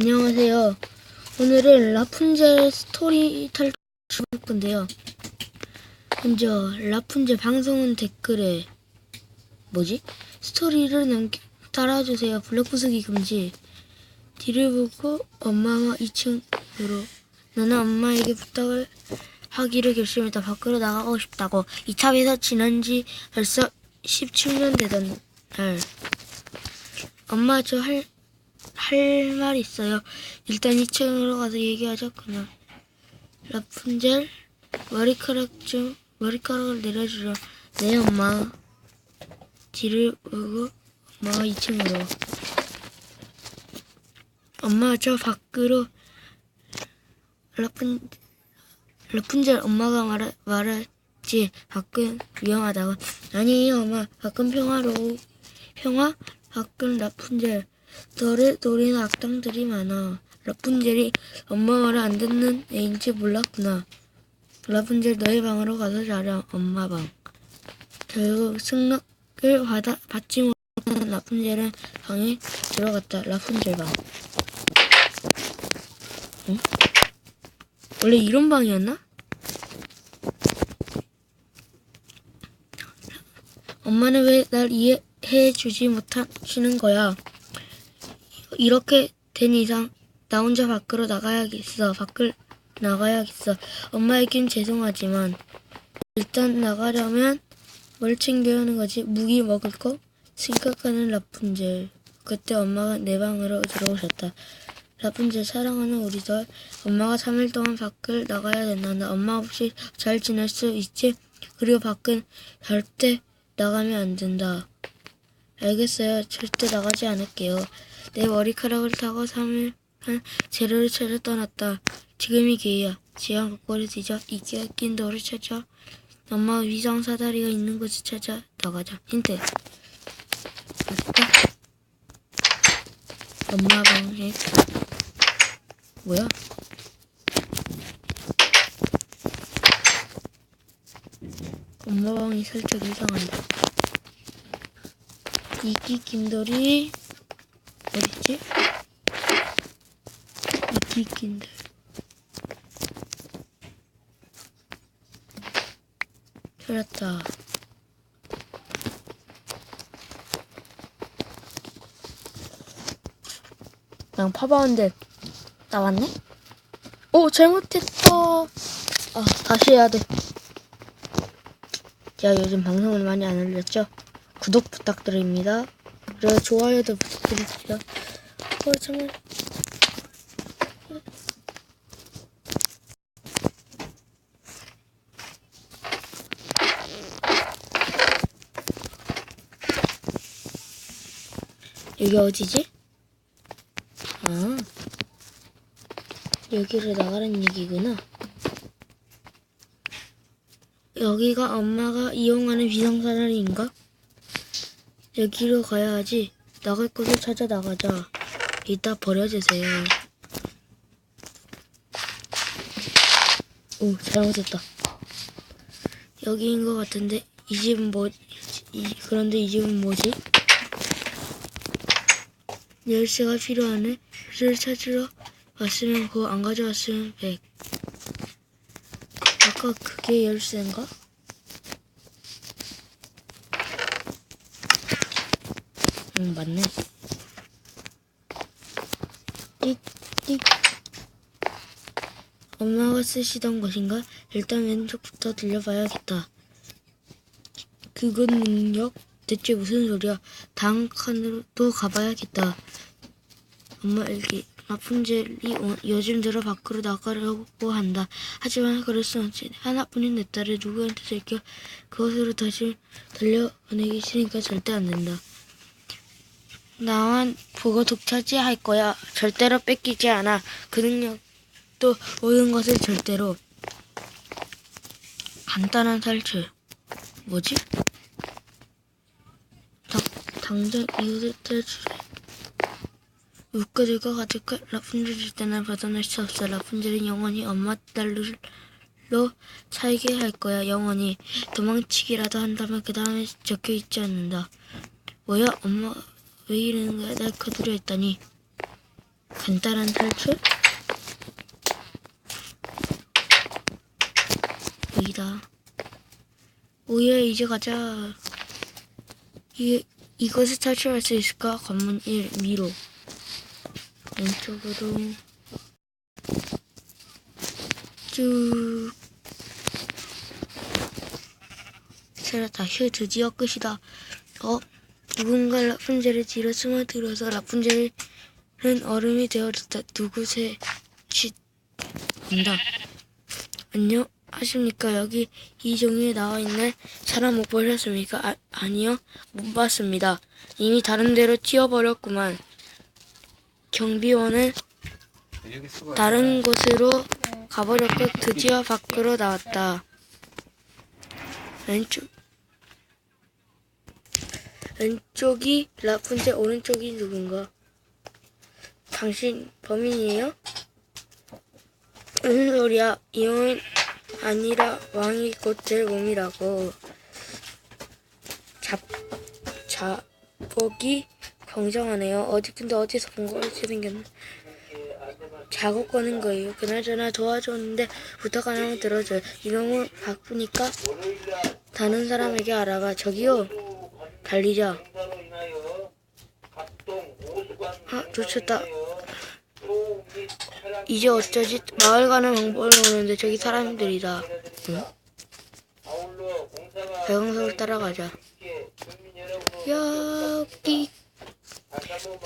안녕하세요. 오늘은 라푼젤 스토리 탈출 할 건데요. 먼저 라푼젤 방송은 댓글에 뭐지? 스토리를 남기 따라주세요. 블록 부수기 금지. 뒤를 보고 엄마와 2층으로 나는 엄마에게 부탁을 하기로 결심했다. 밖으로 나가고 싶다고. 이 탑에서 지난 지 벌써 17년 되던 날. 엄마 저 할 할말 있어요. 일단 2층으로 가서 얘기하자 그냥. 라푼젤 머리카락 좀 머리카락을 내려주려. 네 엄마. 뒤를 보고 엄마가 2층으로. 엄마 저 밖으로 라푼 라푼젤 엄마가 말하, 말했지 밖은 위험하다고. 아니에요 엄마 밖은 평화로워. 평화? 밖은 라푼젤. 너를 노리는 악당들이 많아. 라푼젤이 엄마 말을 안 듣는 애인지 몰랐구나. 라푼젤 너희 방으로 가서 자렴. 엄마 방. 결국 승낙을 받아, 받지 못한 라푼젤은 방에 들어갔다. 라푼젤 방. 응? 원래 이런 방이었나? 엄마는 왜 날 이해해 주지 못하시는 거야? 이렇게 된 이상 나 혼자 밖으로 나가야겠어. 밖을 나가야겠어. 엄마에겐 죄송하지만 일단 나가려면 뭘 챙겨야 하는 거지? 무기 먹을 거? 생각하는 라푼젤. 그때 엄마가 내 방으로 들어오셨다. 라푼젤 사랑하는 우리 들. 엄마가 3일 동안 밖을 나가야 된단다. 엄마 없이 잘 지낼 수 있지? 그리고 밖은 절대 나가면 안 된다. 알겠어요. 절대 나가지 않을게요. 내 머리카락을 타고 3일 한 재료를 찾아 떠났다. 지금이 기회야. 지하 곳곳을 뒤져 이끼가 낀 돌을 찾아 엄마 위장 사다리가 있는 곳을 찾아 나가자. 힌트. 맞다. 엄마 방에 뭐야? 엄마 방이 살짝 이상한데. 이끼 김돌이 어딨지? 이끼 김돌. 찾았다. 그냥 파바운드 나왔네? 오 잘못했다. 아 다시 해야 돼. 제가 요즘 방송을 많이 안 올렸죠? 구독 부탁드립니다. 그리고 좋아요도 부탁드립니다. 어 정말 여기 어디지? 아 여기를 나가라는 얘기구나. 여기가 엄마가 이용하는 비상사다리인가? 여기로 가야 하지. 나갈 곳을 찾아 나가자. 이따 버려주세요. 오, 잘못했다. 여기인 것 같은데 이 집은 뭐? 이, 그런데 이 집은 뭐지? 열쇠가 필요하네. 열쇠를 찾으러 왔으면 그거 안 가져왔으면 백. 아까 그게 열쇠인가? 응, 맞네. 띡, 띡. 엄마가 쓰시던 것인가? 일단 왼쪽부터 들려봐야겠다. 그건 능력? 대체 무슨 소리야? 다음 칸으로 또 가봐야겠다. 엄마 일기. 라푼젤이 오- 요즘 들어 밖으로 나가려고 한다. 하지만 그럴 순 없지. 하나뿐인 내 딸을 누구한테 들켜 그것으로 다시 돌려보내기 싫으니까 절대 안 된다. 나만 보고 독차지할 거야. 절대로 뺏기지 않아. 그 능력도 모든 것을 절대로. 간단한 탈출. 뭐지? 당, 당장 이웃을 탈출해. 웃겨들과 가득한 라푼젤일 때는 벗어날 수 없어. 라푼젤은 영원히 엄마 딸로 살게 할 거야. 영원히 도망치기라도 한다면 그 다음에 적혀 있지 않는다. 뭐야, 엄마 왜 이러는 거야? 날 거두려 했다니. 간단한 탈출? 여기다. 오예, 이제 가자. 이, 이것을 탈출할 수 있을까? 관문 1, 위로. 왼쪽으로. 쭉. 찾았다. 휴, 드디어 끝이다. 어? 누군가 라푼젤의 뒤로 숨어들어서 라푼젤은 얼음이 되어졌다. 누구세? 쉿. 안다. 안녕 하십니까. 여기 이 종이에 나와 있는 사람 못 보셨습니까? 아, 아니요. 못 봤습니다. 이미 다른 데로 튀어버렸구만. 경비원은. 다른 곳으로 가버렸고 드디어 밖으로 나왔다. 왼쪽 왼쪽이 라푼젤 오른쪽이 누군가? 당신 범인이에요? 무슨 소리야? 이 형은 아니라 왕이 곧될 몸이라고. 잡 자복이 경정하네요. 어디 근데 어디서 본거 같이 생겼네. 작업 거는 거예요. 그나저나 도와줬는데 부탁 하나만 들어줘요. 이놈은 바쁘니까 다른 사람에게 알아가. 저기요. 달리자. 아, 놓쳤다. 이제 어쩌지? 마을 가는 방법을 모르는데 저기 사람들이다. 응? 배경석을 따라가자. 여기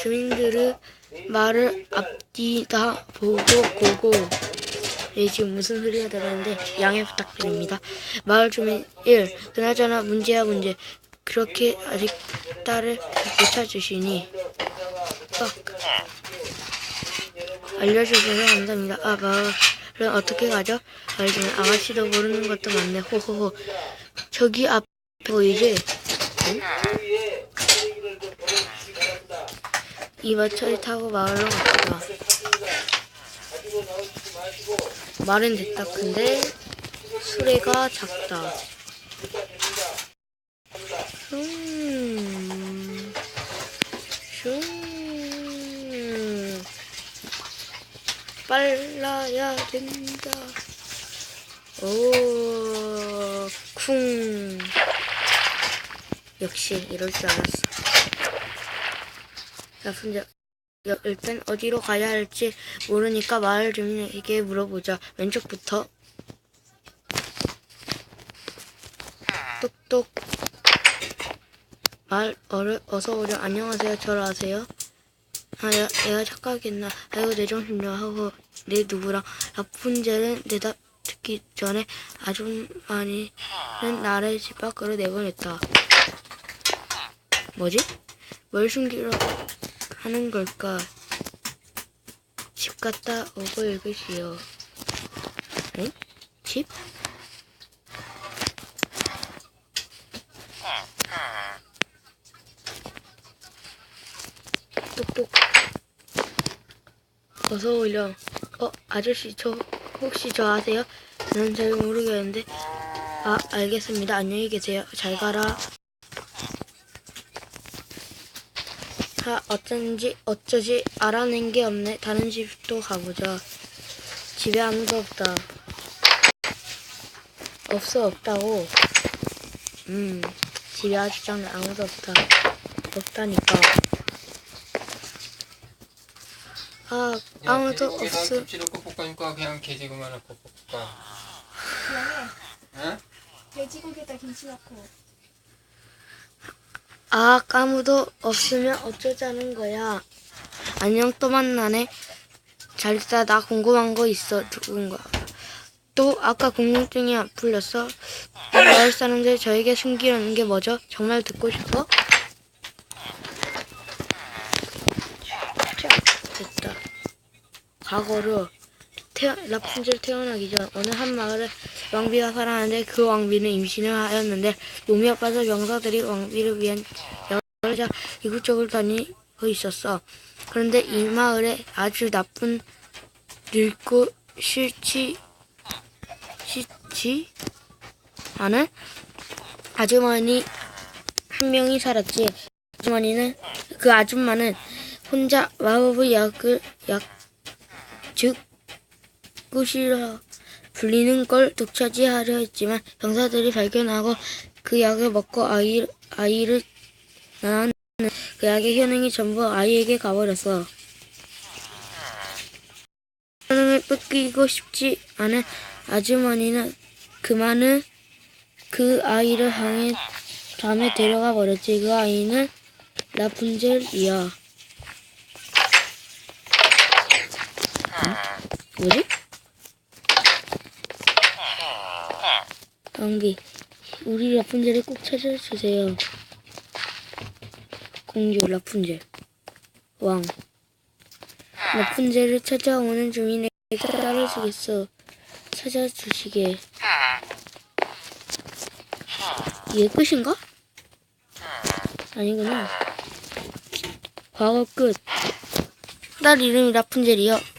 주민들은 말을 앞뒤다 보고 고고 예, 지금 무슨 소리가 들었는데 양해 부탁드립니다. 마을 주민 1. 그나저나 문제야 문제. 그렇게 아직 딸을 못 찾으시니 어. 알려주셔서 감사합니다. 아 마을은 어떻게 가죠? 주민 아가씨도 모르는 것도 많네. 호호호. 저기 앞에 보이지? 이 마차를 타고 마을로 갑시다. 말은 됐다. 근데 수레가 작다. 빨라야 된다. 오, 쿵. 역시 이럴 줄 알았어. 라푼젤 야, 일단 어디로 가야 할지 모르니까 마을 주민에게 물어보자. 왼쪽부터. 똑똑. 마을 어르, 어서 오렴. 안녕하세요. 저를 아세요? 아, 야, 내가 착각했나. 아이고, 내 정신이야. 하고, 내 누구랑. 라푼젤은 대답 듣기 전에 아줌마니는 나를 집 밖으로 내보냈다. 뭐지? 뭘 숨기려 하는 걸까? 집 갔다 오고 읽으시오. 응? 집? 똑똑. 어서 오렴. 어, 아저씨, 저, 혹시 저 아세요? 저는 잘 모르겠는데. 아, 알겠습니다. 안녕히 계세요. 잘 가라. 아, 어쩐지, 어쩌지 알아낸 게 없네. 다른 집도 가보자. 집에 아무도 없다. 없어, 없다고. 음, 집에 아주 장난 아무도 없다. 없다니까. 아, 아무도 없어. 김치 넣고 볶으니까 그냥 개지고만 넣고 볶아. 그다음에 응? 돼지고기에다 김치 넣고 아, 아무도 없으면 어쩌자는 거야. 안녕, 또 만나네. 잘 있다, 나 궁금한 거 있어, 누군가. 또, 아까 궁금증이 안 풀렸어? 마을 사람들 저에게 숨기려는 게 뭐죠? 정말 듣고 싶어? 자, 됐다. 과거로 태, 라푼젤 태어나기 전 어느 한 마을에 왕비가 살았는데 그 왕비는 임신을 하였는데 몸이 아파서 병사들이 왕비를 위한 여자 이국적으로 다니고 있었어. 그런데 이 마을에 아주 나쁜 늙고 싫지 싫지 않은 아주머니 한 명이 살았지. 아주머니는 그 아줌마는 혼자 마법의 약을 약 즉 꾸시라 불리는 걸 독차지하려 했지만 병사들이 발견하고 그 약을 먹고 아이 아이를 낳았는 그 약의 효능이 전부 아이에게 가버렸어. 효능을 뺏기고 싶지 않은 아주머니는 그만은 그 아이를 향해 밤에 데려가 버렸지. 그 아이는 라푼젤이야. 뭐지? 왕비, 우리 라푼젤을 꼭 찾아주세요. 공주 라푼젤, 왕. 라푼젤을 찾아오는 주민에게 따라주겠어. 찾아주시게. 이게 끝인가? 아니구나. 과거 끝. 딸 이름이 라푼젤이요.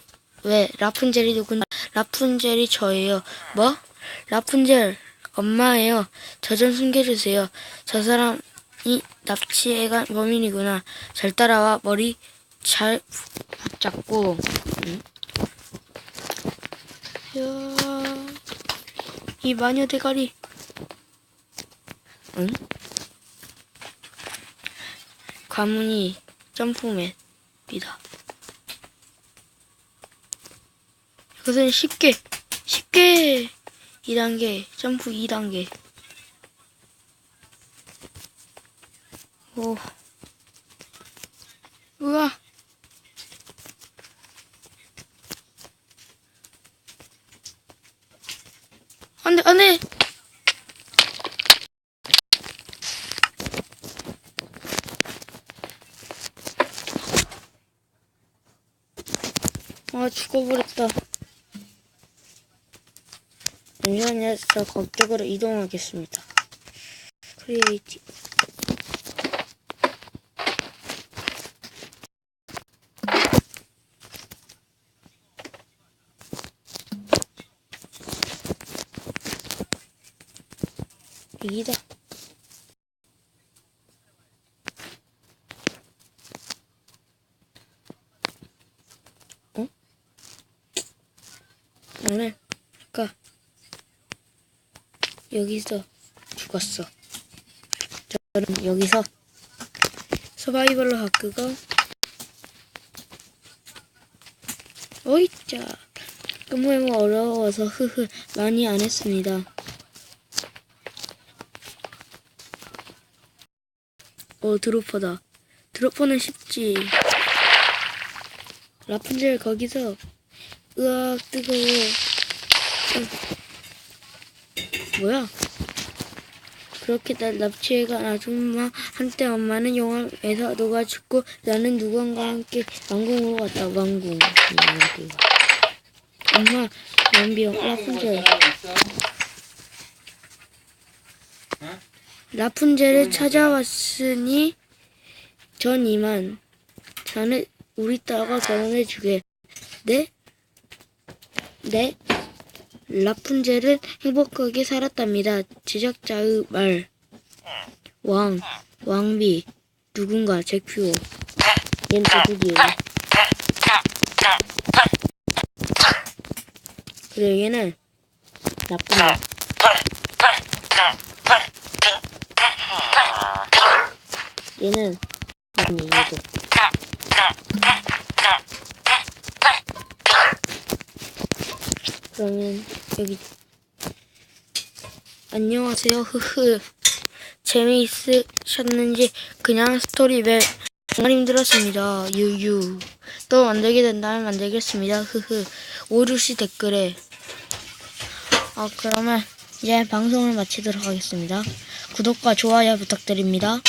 왜? 라푼젤이 누군? 라푼젤이 저예요. 뭐? 라푼젤 엄마예요. 저 좀 숨겨주세요. 저 사람이 납치해간 범인이구나. 잘 따라와 머리 잘 붙잡고. 응? 이야, 이 마녀 대가리. 응? 가문이 점프맨이다. 이것은 쉽게, 쉽게 2단계, 점프 2단계. 오. 우와. 안 돼, 안 돼! 아, 죽어버렸다. 저 거쪽으로 이동하겠습니다. 크리에이티. 여기다. 어? 나는 아까 여기서 죽었어. 저는 여기서 서바이벌로 바꾸고 어이짜 근무해뭐 어려워서 흐흐 많이 안 했습니다. 어 드로퍼다. 드로퍼는 쉽지. 라푼젤 거기서 으악 뜨거워. 어. 뭐야? 그렇게 날 납치해간 아줌마 한때 엄마는 용암에서 녹아 죽고 나는 누구와 함께 왕궁으로 갔다 왕궁 왕궁. 엄마 연비용 라푼젤? 라푼젤을 찾아왔으니 전 이만 자네 우리 딸과 결혼해주게 네? 네? 라푼젤은 행복하게 살았답니다. 제작자의 말. 왕, 왕비, 누군가, 잭퓨어. 얜 도둑이에요. 그래, 얘는 나쁜 놈. 얘는 나쁜 얘도. 그러면 여기 안녕하세요. 흐흐. 재미있으셨는지 그냥 스토리벨 정말 힘들었습니다. 유유. 또 만들게 된다면 만들겠습니다. 흐흐. 오류시 댓글에. 아 그러면 이제 방송을 마치도록 하겠습니다. 구독과 좋아요 부탁드립니다